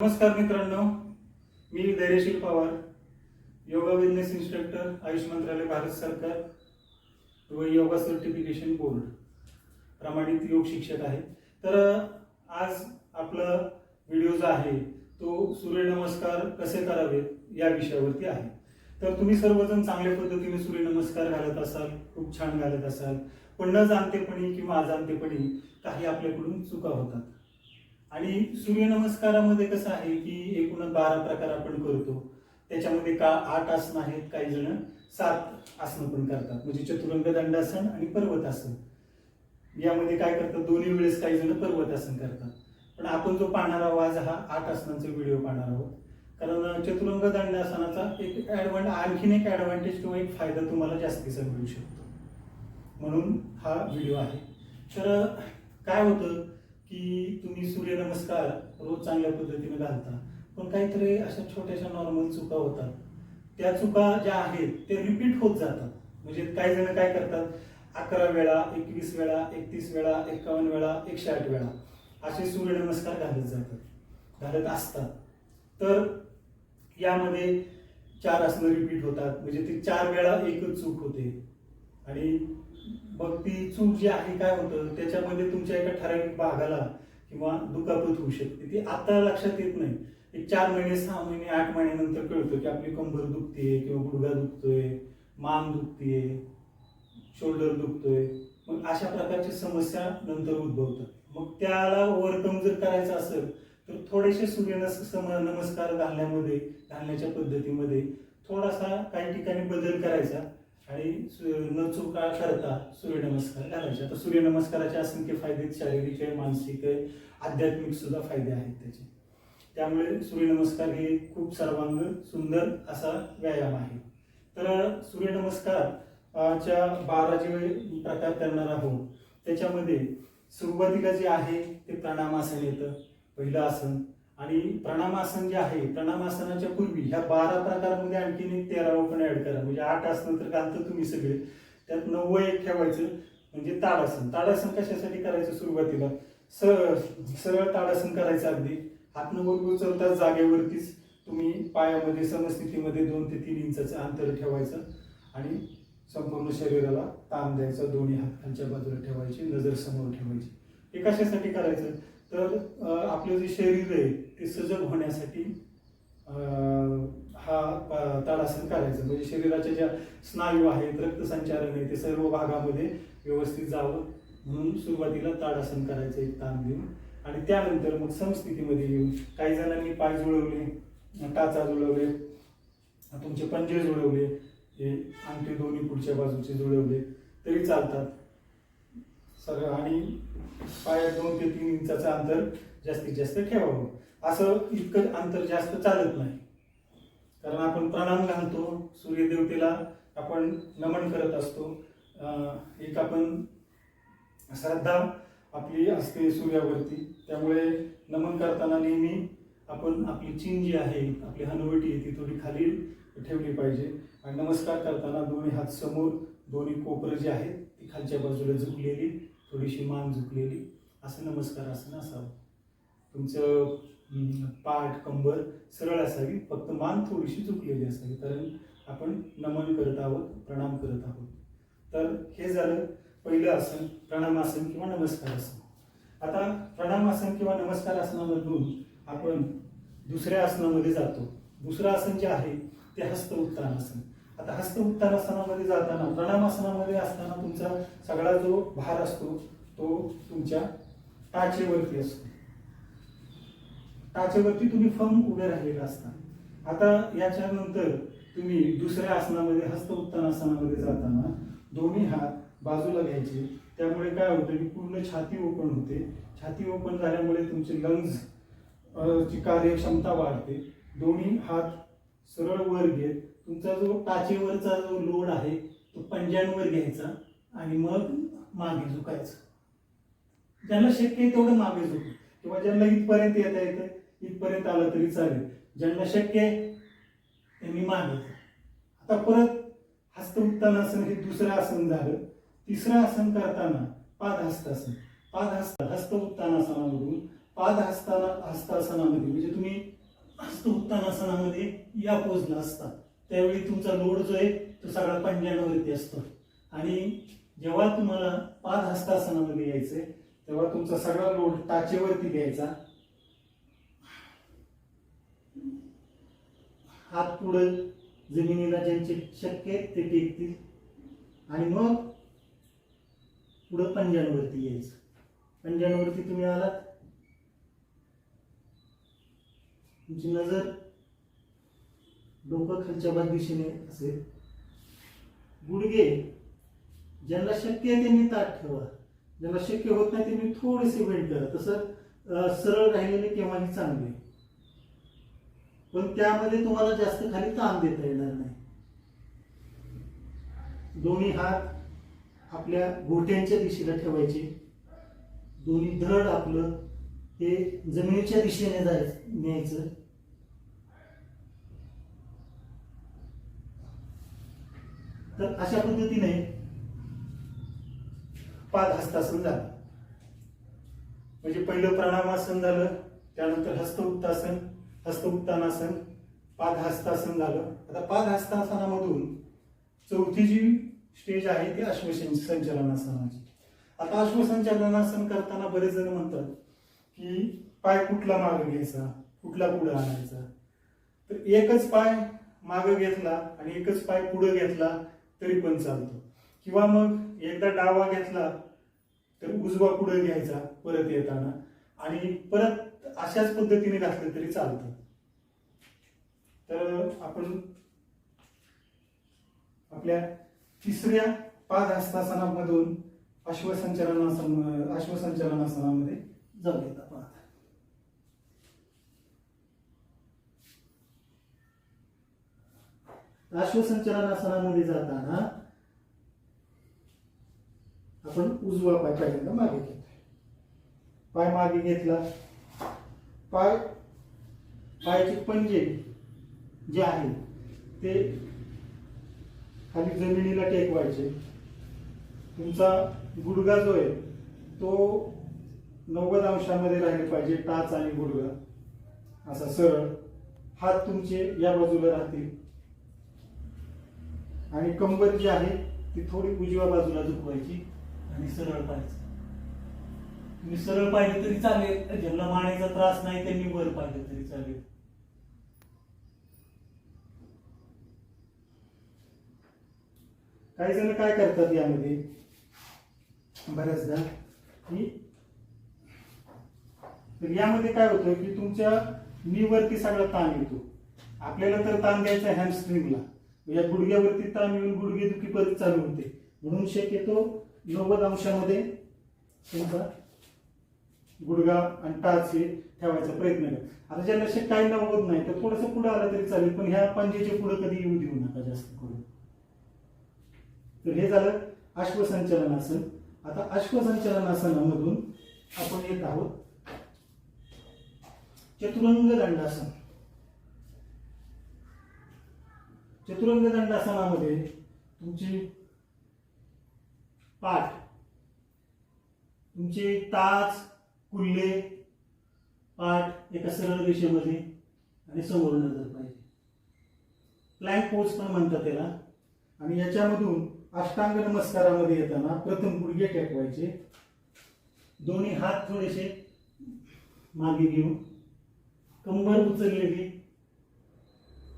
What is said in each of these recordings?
नमस्कार मित्रांनो मी Dhairyasheel Pawar yoga business instructor Ayush मंत्रालय भारत सरकार व योगा सर्टिफिकेशन बोर्ड प्रमाणित योग शिक्षक आहे. तर आज आपला व्हिडिओ जो आहे तो सूर्यनमस्कार कसे करावेत या विषयावरती आहे. तर तुम्ही सर्वजण चांगल्या पद्धतीने सूर्यनमस्कार घालत असाल खूप छान घालत असाल पण न जाणतेपणी किंवा अजाणतेपणी काही आपल्याकडून चुका होतात. आणि सूर्यनमस्कारामध्ये कसं आहे की एकूण बारा प्रकार आपण करतो. त्याच्यामध्ये का आठ आसन आहेत काही जण सात आसनं पण करतात. म्हणजे चतुरंग दंडासन आणि पर्वतासन. यामध्ये काय करतात दोन्ही वेळेस काही जण पर्वतासन करतात. पण आपण जो पाहणार आहोत आज हा आठ आसनांचा व्हिडिओ पाहणार आहोत. कारण चतुरंग दंडासनाचा एक ऍडव्हान्ट आणखीन एक ॲडव्हान्टेज किंवा एक फायदा तुम्हाला जास्तीचा मिळू शकतो. म्हणून हा व्हिडिओ आहे. तर काय होतं की तुम्ही सूर्यनमस्कार रोज चांगल्या पद्धतीने घालता. पण काहीतरी अशा छोट्याशा नॉर्मल चुका होतात. त्या चुका ज्या आहेत ते रिपीट होत जातात. म्हणजे काही जण काय करतात? अकरा वेळा एकवीस वेळा एकतीस वेळा एकावन्न वेळा एकशे आठ वेळा असे सूर्यनमस्कार घालत जातात. घालत असतात. तर यामध्ये चार आसनं रिपीट होतात. म्हणजे ती चार वेळा एकच चूक होते. आणि मग ती चूक जी आहे काय होतं? त्याच्यामध्ये तुमच्या एका ठराविक भागाला किंवा दुखापत होऊ शकते. ती आता लक्षात येत नाही. एक चार महिने सहा महिने आठ महिन्यानंतर कळतं की आपली कंबर दुखते किंवा गुडघा दुखतोय मान दुखतेय शोल्डर दुखतोय. मग अशा प्रकारची समस्या नंतर उद्भवतात. मग त्याला ओव्हरकम जर करायचं असेल तर थोडेसे सूर्यनस सम- नमस्कार घालण्यामध्ये घालण्याच्या पद्धतीमध्ये थोडासा काही ठिकाणी बदल करायचा. आणि न चुका करता सूर्यनमस्कार घालायचे आता सूर्यनमस्काराचे असंख्य फायदे आहेत, शारीरिक आहे मानसिक आहे आध्यात्मिक सुद्धा फायदे आहेत त्याचे. त्यामुळे सूर्यनमस्कार हे खूप सर्वांग सुंदर असा व्यायाम आहे. तर सूर्यनमस्कार च्या बारा जे प्रकार करणार आहोत. त्याच्यामध्ये सुरुवातीला जे आहे ते प्राणामासन येतं. पहिलं आसन आणि प्राणामासन जे आहे प्राणामासनाच्या पूर्वी ह्या बारा प्रकारामध्ये आणखीन एक तेरावं पण ऍड करा. म्हणजे आठ आसन तर घालतं तुम्ही सगळे. त्यात नव्वद एक ठेवायचं म्हणजे ताडासन. ताडासन कशासाठी करायचं सुरुवातीला? सरळ सरळ ताडासन करायचं अगदी. हातनं वर उचलता जागेवरतीच. तुम्ही पायामध्ये समस्थितीमध्ये दोन ते तीन इंचाचं अंतर ठेवायचं आणि संपूर्ण शरीराला ताण द्यायचा. दोन्ही हातांच्या बाजूला ठेवायची नजर समोर ठेवायची. हे कशासाठी करायचं? तर आपलं जे शरीर आहे ते सजग होण्यासाठी हा ताडासन करायचं. म्हणजे शरीराच्या ज्या स्नायू आहेत रक्तसंचालन आहे ते सर्व भागामध्ये व्यवस्थित जावं म्हणून सुरुवातीला ताडासन करायचं एक ताण देऊन. आणि त्यानंतर मग संस्थितीमध्ये येऊन काही जणांनी पाय जुळवले टाचा जुळवले तुमचे पंजे जुळवले हे अंगठे दोन्ही पुढच्या बाजूचे जुळवले तरी चालतात. सगळं आणि पायात दोन ते तीन इंचाचं अंतर जास्तीत जास्त ठेवावं. असं इतकं अंतर जास्त चालत नाही. कारण आपण प्रणाम घालतो सूर्यदेवतेला आपण नमन करत असतो. एक आपण श्रद्धा आपली असते सूर्यावरती. त्यामुळे नमन करताना नेहमी आपण आपली चीन जी आहे आपली हनुवटी आहे ती थोडी खाली ठेवली पाहिजे. आणि नमस्कार करताना दोन्ही हात समोर दोन्ही कोपरं जी आहेत ती खालच्या बाजूला झुकलेली. थोडीशी मान झुकलेली. असं नमस्कार असं असावं. तुमचं पाठ कंबर सरळ असावी. फक्त मान थोडीशी झुकलेली असावी. कारण आपण नमन करत आहोत प्रणाम करत आहोत. तर हे झालं पहिलं आसन प्रणामासन किंवा नमस्कार आसन. आता प्रणामासन किंवा नमस्कार आसनामधून आपण दुसऱ्या आसनामध्ये जातो. दुसरं आसन जे आहे ते हस्त उत्तानासन आता हस्त उत्तानासनामध्ये जाताना प्रणामासनामध्ये असताना तुमचा सगळा जो भार असतो तो तुमच्या टाचेवरती असतो. टाचेवरती तुम्ही फम उभे राहिलेला असता. आता याच्यानंतर तुम्ही दुसऱ्या आसनामध्ये हस्त उत्तानासनामध्ये जाताना दोन्ही हात बाजूला घ्यायचे. त्यामुळे काय होतं की पूर्ण छाती ओपन होते. छाती ओपन झाल्यामुळे तुमचे लंग्स ची कार्यक्षमता वाढते. दोन्ही हात सरळ वर घेत तुमचा जो टाचेवरचा जो लोड आहे तो पंजांवर घ्यायचा आणि मग मागे झुकायचं. ज्यांना शक्य आहे तेवढं मागे झुकू. किंवा ज्यांना इथपर्यंत येता येतं इथपर्यंत आलं तरी चालेल. ज्यांना शक्य आहे त्यांनी मागे आता परत हस्त उत्तानासन हे दुसरं आसन झालं. तिसरं आसन करताना पाद हस्तासन. पाद हस्त हस्त उत्तानासनामधून पाद हस्ता हस्तासनामध्ये म्हणजे तुम्ही हस्त उत्तानासनामध्ये या पोजला असता. त्यावेळी तुमचा लोड जो आहे तो सगळा पंजांवरती असतो. आणि जेव्हा तुम्हाला पाद हस्तासनामध्ये यायचंय तेव्हा तुमचा सगळा लोड टाचेवरती द्यायचा. हात पुढे जमिनीला ज्यांचे शक्य आहेत ते टेकतील. आणि मग पुढं पंजांवरती यायचं. पंजांवरती तुम्ही आलात. तुमची नजर डोकं खालच्या बाद दिशेने असेल. गुडघे ज्यांना शक्य आहे त्यांनी ताट ठेवा. ज्यांना शक्य होत नाही त्यांनी थोडेसे बेंड करा. तसं सरळ राहिलेले केव्हाही चांगले पण त्यामध्ये तुम्हाला जास्त खाली ताण देता येणार नाही. दोन्ही हात आपल्या गोट्यांच्या दिशेला ठेवायचे. दोन्ही धड आपलं हे जमिनीच्या दिशेने जायचं न्यायचं. तर अशा पद्धतीने पाद हस्तासन झालं. म्हणजे पहिलं प्राणामासन झालं त्यानंतर हस्त उत्तासन हस्त उत्तानासन पाद हस्तासन झालं. आता पाद हस्तासनामधून चौथी जी स्टेज आहे ती अश्वसन संचलनासनाची. आता अश्वसंचलनासन करताना बरेच जण म्हणतात की पाय कुठला मागे घ्यायचा? कुठला पुढे आणायचा? तर एकच पाय मागं घेतला आणि एकच पाय पुढं घेतला तरी पण चालतो. किंवा मग एकदा डावा घेतला तर उजवा पुढे घ्यायचा परत येताना. आणि परत अशाच पद्धतीने घातलं तरी चालतं. तर आपण आपल्या तिसऱ्या पाच हस्तासनामधून अश्वसंचलनासन अश्वसंचलनासनामध्ये येतात आपण अश्वसंचलनासनामध्ये जाताना आपण उजवा पाय पहिल्यांदा मागे घेतोय पाय मागे घेतला. पाय पायाचे पंजे जे आहे ते खाली जमिनीला टेकवायचे. तुमचा गुडगा जो आहे तो नव्वद अंशामध्ये राहिले पाहिजे टाच आणि गुडगा असा सरळ हात तुमचे या बाजूला राहतील. आणि कंबर जी आहे ती थोडी उजव्या बाजूला झुकवायची आणि सरळ पाहायचं. तुम्ही सरळ पाहिलं तरी चालेल ज्यांना मानेचा त्रास नाही त्यांनी वर पाहिलं तरी चालेल. काही जण काय करतात यामध्ये? बऱ्याचदा. तर यामध्ये काय होतं की तुमच्या नीवरती सगळा ताण येतो. आपल्याला तर ताण द्यायचा हॅमस्ट्रिंगला या गुडघ्यावरती ताण येऊन गुडघे दुखी परत चालू होते. म्हणून शक्यतो नव्वद अंशामध्ये तुमचा गुडगा आणि टाच हे ठेवायचा प्रयत्न करा. आता ज्यांना शक्य काही नव्वद नाही तर थोडंसं पुढे आलं तरी चालेल पण ह्या पंजेच्या पुढे कधी येऊ देऊ नका जास्त करून. तर हे झालं अश्वसंचलन आसन. आता अश्वसंचलन आसनामधून आपण येत आहोत चतुरंग दंडासन. चतुरंग दंडासनामध्ये तुमची पाठ तुमचे ताच कुल्ले पाठ एका सरळ रेषेमध्ये आणि समोर नजर पाहिजे. प्लॅन पोज पण म्हणतात त्याला. आणि याच्यामधून अष्टांग नमस्कारामध्ये येताना प्रथम गुडघे टेकवायचे. दोन्ही हात थोडेसे मागे घेऊन कंबर उचललेली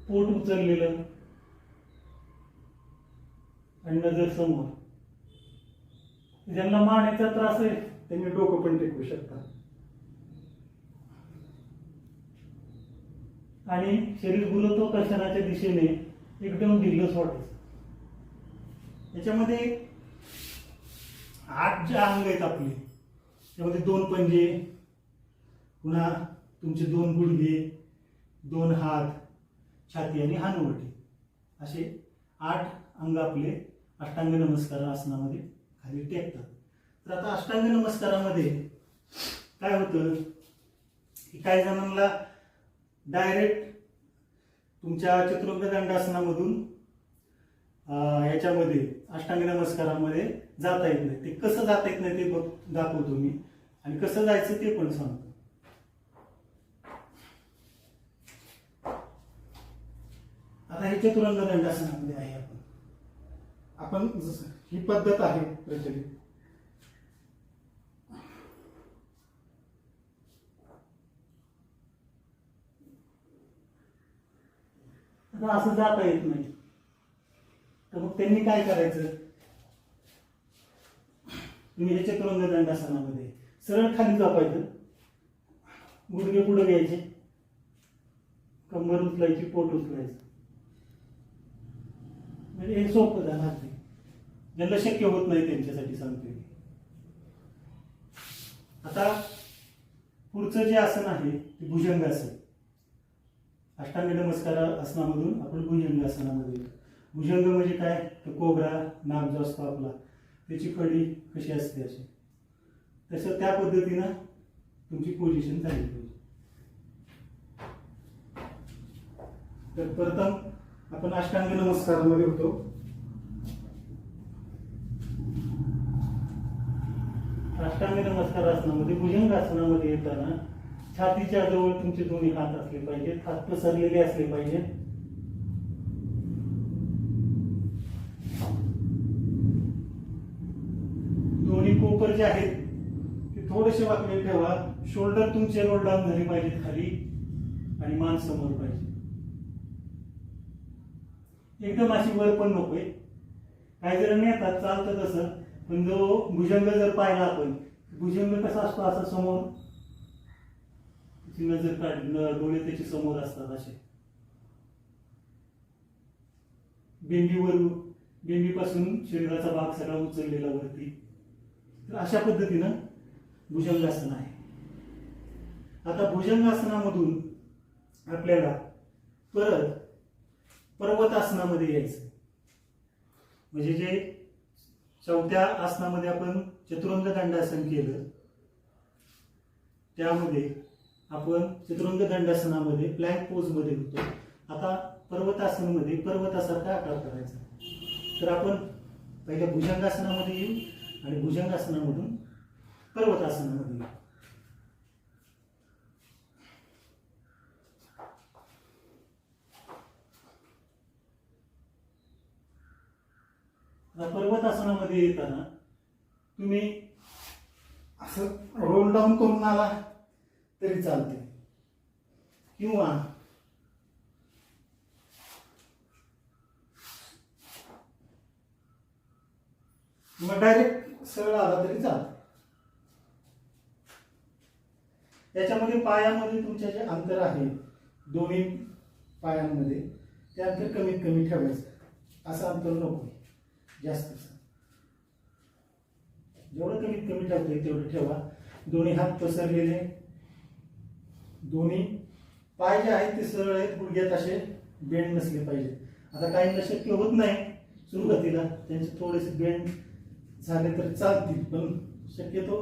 पोट उचललेलं आणि नजर समोर. ज्यांना मानेचा त्रास आहे त्यांनी डोकं पण टेकवू शकतात. आणि शरीर गुरुत्वाकर्षणाच्या दिशेने एकदम ढिल्ल सोडायचं. याच्यामध्ये आठ जे अंग आहेत आपले त्यामध्ये दोन पंजे पुन्हा तुमचे दोन गुडघे दोन हात छाती आणि हानवटी असे आठ अंग आपले अष्टांग नमस्कार आसनामध्ये खाली टेकतात. तर आता अष्टांग नमस्कारामध्ये काय होतं? की काही जणांना डायरेक्ट तुमच्या चतुर्भुज दंडासनामधून याच्यामध्ये अष्टांग नमस्कारामध्ये जाता येत नाही. ते कसं जाता येत नाही ते बघ दाखवतो मी. आणि कसं जायचं ते पण सांगतो. आता हे चतुरंग दंडासनामध्ये आहे. आपण ही पद्धत आहे प्रचलित आता असं जाता येत नाही. तर मग त्यांनी काय करायचं? तुम्ही हे चतुरंग दंडासनामध्ये सरळ खाली झोपायचं. गुडघे पुढे घ्यायचे. कंबर उचलायची पोट उचलायचं. म्हणजे हे सोपं झालं. अगदी ज्यांना शक्य होत नाही त्यांच्यासाठी सांगतोय आता पुढचं जे आसन आहे ते भुजंगासन. अष्टांग नमस्कार आसनामधून आपण भुजंग आसनामध्ये येतो. भुजंग म्हणजे काय? तर कोबरा नाक जो असतो आपला त्याची कडी कशी असते अशी? तसं त्या पद्धतीनं तुमची पोझिशन झाली पाहिजे. तर प्रथम आपण अष्टांग नमस्कारामध्ये होतो. अष्टांग नमस्कार आसनामध्ये भुजंग आसनामध्ये येताना छातीच्या जवळ तुमचे दोन्ही हात असले पाहिजेत हात पसरलेले असले पाहिजेत. दोन्ही कोपर जे आहेत ते थोडेसे वाकडे ठेवा. शोल्डर तुमचे रोल डाऊन झाले पाहिजेत खाली आणि मान समोर पाहिजे. एकदम अशी वर पण नकोय. काही जण नेतात चालतं तसं. पण जो भुजंग जर पाहिला आपण भुजंग कसा असतो असा समोर? त्याची नजर काढ डोळे त्याचे समोर असतात असे. बेंबीवर बेंबीपासून शरीराचा भाग सगळा उचललेला वरती. तर अशा पद्धतीनं भुजंगासन आहे. आता भुजंगासनामधून आपल्याला परत पर्वतासनामध्ये यायचं. म्हणजे जे चौथ्या आसनामध्ये आपण चतुरंग दंडासन केलं. त्यामध्ये आपण चतुरंग दंडासनामध्ये प्लॅंक पोजमध्ये होतो. आता पर्वतासनमध्ये पर्वतासारखा आकार करायचा. तर आपण पहिल्या भुजंगासनामध्ये येऊ आणि भुजंगासनामधून पर्वतासनामध्ये येऊ आता पर्वतासनामध्ये येताना तुम्ही असं रोल डाऊन करून आला तरी चालते किंवा मग डायरेक्ट सरळ आला तरी चालते याच्यामध्ये पायामध्ये तुमच्या जे अंतर आहे दोन्ही पायांमध्ये ते अंतर कमीत कमी ठेवायचं. असं अंतर नको जास्त जेवढं कमीत कमी ठेवता येईल तेवढं ठेवा. दोन्ही हात पसरलेले. दोन्ही पाय जे आहेत ते सरळ आहेत गुडघ्यात असे बेंड नसले पाहिजे आता काहींना शक्य होत नाही सुरुवातीला त्यांचे थोडेसे बेंड झाले तर चालतील पण शक्यतो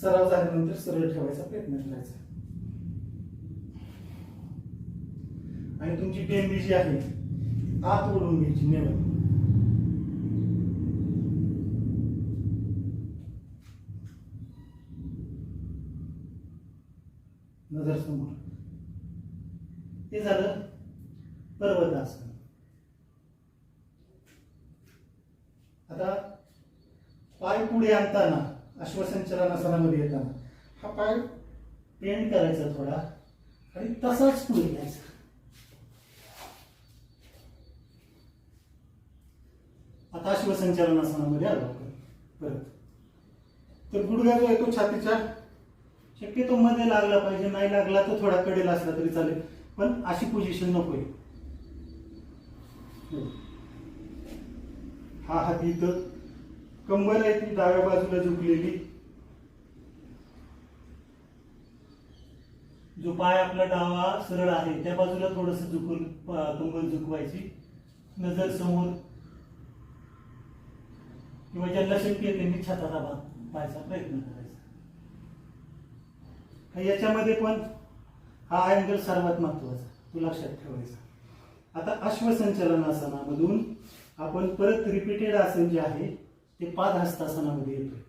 सराव झाल्यानंतर सरळ ठेवायचा प्रयत्न करायचा. आणि तुमची बेंबी जी आहे आत ओढून घ्यायची नेवळ नजर समोर हे झालं पर्वतासन. आता पाय पुढे आणताना अश्वसंचलनासनामध्ये येताना हा पाय पेंट करायचा थोडा आणि तसाच पुढे घ्यायचा आता अश्वसंचलनासनामध्ये आलो आपण परत. तर गुडघा जो आहे तो छातीच्या. शक्यतो मध्ये लागला पाहिजे नाही लागला तर थोडा कडेल असला तरी चालेल. पण अशी पोझिशन नको आहे. हो. हा. हात इथं. कंबर आहे ती डाव्या बाजूला झुकलेली. जो पाय आपला डावा सरळ आहे त्या बाजूला थोडस झुकून कंबर झुकवायची. नजर समोर. किंवा ज्यांना शक्य त्यांनी छाताचा भाग पाहायचा प्रयत्न करायचा याच्यामध्ये पण हा अँगल सर्वात महत्त्वाचा तू लक्षात ठेवायचा आता अश्वसंचलन आसनामधून आपण परत रिपीटेड आसन जे आहे ते पाद हस्तासनामध्ये येतोय.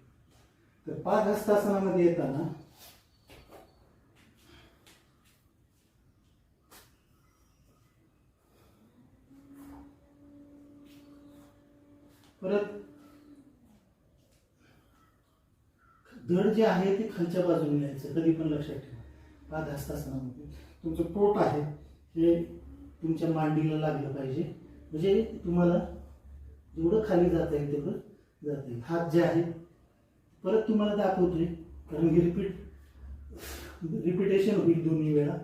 तर पाद हस्तासनामध्ये येताना परत धड जे आहे ते खालच्या बाजूने न्यायचं कधी पण लक्षात ठेवा. पादहस्तासनामध्ये तुमचं पोट आहे हे तुमच्या मांडीला लागलं पाहिजे. म्हणजे तुम्हाला जेवढं खाली जाता येईल तेवढं जाता येईल. हात जे आहे परत तुम्हाला दाखवतोय कारण ही रिपीट रिपिटेशन होईल दोन्ही वेळा.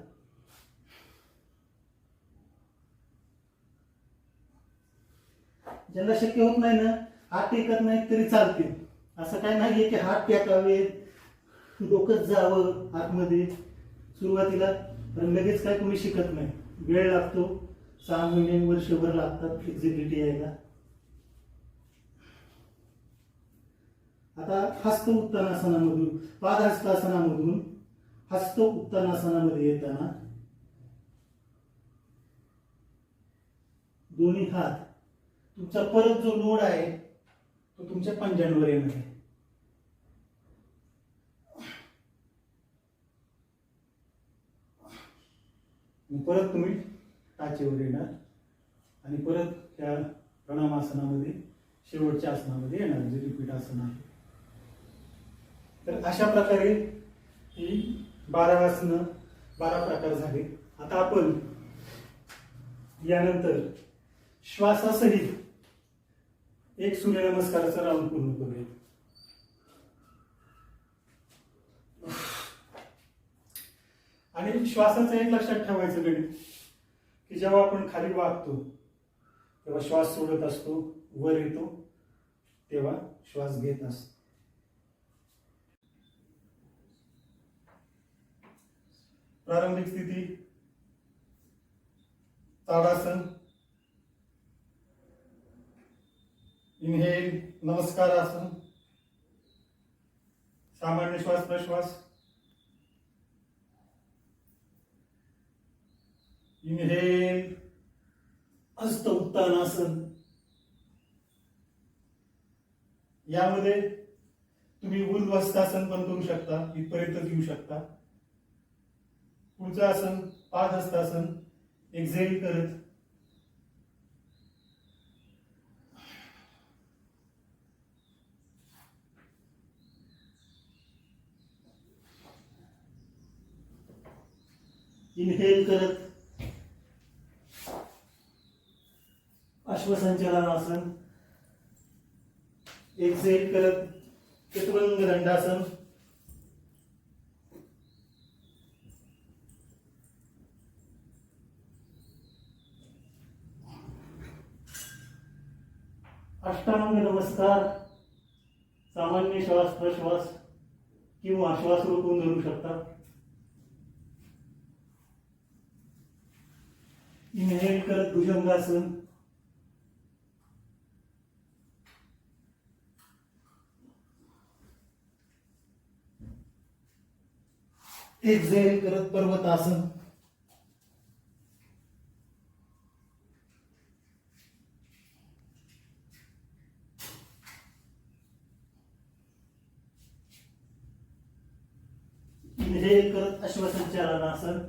ज्यांना शक्य होत नाही ना हात एकत नाही तरी चालतील. असं काय नाहीये की हात टेकावेत डोकंच जावं आतमध्ये. सुरुवातीला पण लगेच काय कोणी शिकत नाही. वेळ लागतो सहा महिने वर्षभर लागतात फ्लेक्झिबिलिटी यायला. आता हस्त उत्तानासनामधून पादहस्तासनामधून हस्त उत्तानासनामध्ये येताना दोन्ही हात तुमचा परत जो लोड आहे तो तुमच्या पंजांवर येणार आहे. मग परत तुम्ही टाचेवर येणार. आणि परत त्या प्रणामासनामध्ये शेवटच्या आसनामध्ये येणार म्हणजे रिपीट आसन आहे. तर अशा प्रकारे ही बारा आसनं बारा प्रकार झाले. आता आपण यानंतर श्वासासहित एक सूर्यनमस्काराचा राऊंड पूर्ण करूया आणि श्वासाचं एक लक्षात ठेवायचं गणित की जेव्हा आपण खाली वागतो तेव्हा श्वास सोडत असतो वर येतो तेव्हा श्वास घेत असतो. प्रारंभिक स्थिती ताडासन. इनहेल नमस्कार आसन सामान्य श्वास प्रश्वास. इनहेल. हस्त उत्तानासन यामध्ये तुम्ही उर्ध्वस्तासन पण करू शकता इथपर्यंत येऊ शकता. पुढचं आसन पादहस्तासन एक्झेल करत. इनहेल करत. अश्वसंचालन आसन एक से एक करत चतुरंग दंडासन अष्टांग नमस्कार सामान्य श्वास प्रश्वास किंवा श्वास रोखून धरू शकता. इनहेल करत भुजंगासन. एक्झेल करत पर्वत आसन. इनहेल करत अश्वसंचालन अश्वसंचालनासन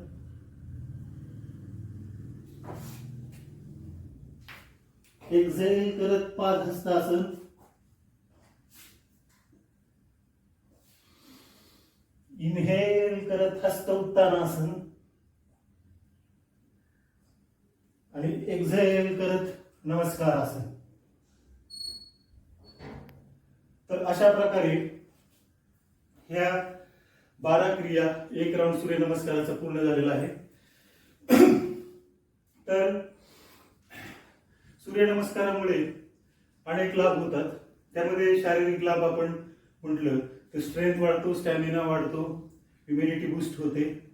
एक्झेल करत पादहस्तासन इनहेल करत हस्त उत्तानासन आणि एक्झेल करत नमस्कार आसन तर अशा प्रकारे ह्या बारा क्रिया एक राऊंड सूर्यनमस्काराचा पूर्ण झालेला आहे. तर सूर्यनमस्कारामुळे अनेक लाभ होतात. त्यामध्ये शारीरिक लाभ आपण म्हटलं तर स्ट्रेंथ वाढतो स्टॅमिना वाढतो. इम्युनिटी बूस्ट होते.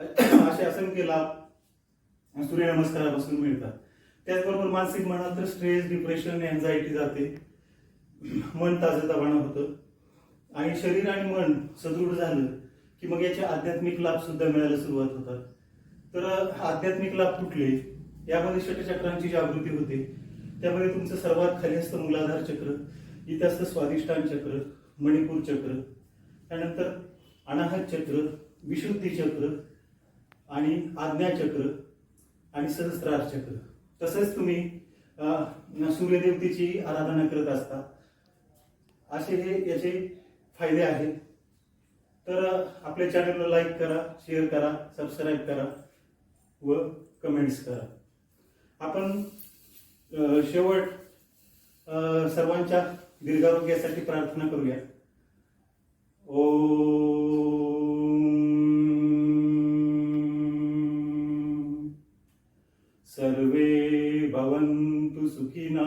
असे असंख्य लाभ सूर्यनमस्कारापासून मिळतात. त्याचबरोबर मानसिक म्हणाल तर स्ट्रेस डिप्रेशन एन्झायटी जाते. मन ताजतवाणं होतं. आणि शरीर आणि मन सदृढ झालं की मग याचे आध्यात्मिक लाभ सुद्धा मिळायला सुरुवात होतात. तर आध्यात्मिक लाभ कुठले? यामध्ये षटचक्रांची जागृती होते. त्यामध्ये तुमचं सर्वात खाली असतं मूलाधार चक्र इथे असतं स्वादिष्टान चक्र मणिपूर चक्र. त्यानंतर अनाहत चक्र विशुद्धी चक्र आणि आज्ञाचक्र आणि सहस्त्रार चक्र तसंच तुम्ही सूर्यदेवतेची आराधना करत असता. असे हे याचे फायदे आहेत. तर आपल्या चॅनलला लाईक करा शेअर करा सबस्क्राईब करा व कमेंट्स करा. आपण शेवट सर्वांच्या दीर्घारोग्यासाठी प्रार्थना करूया. ओम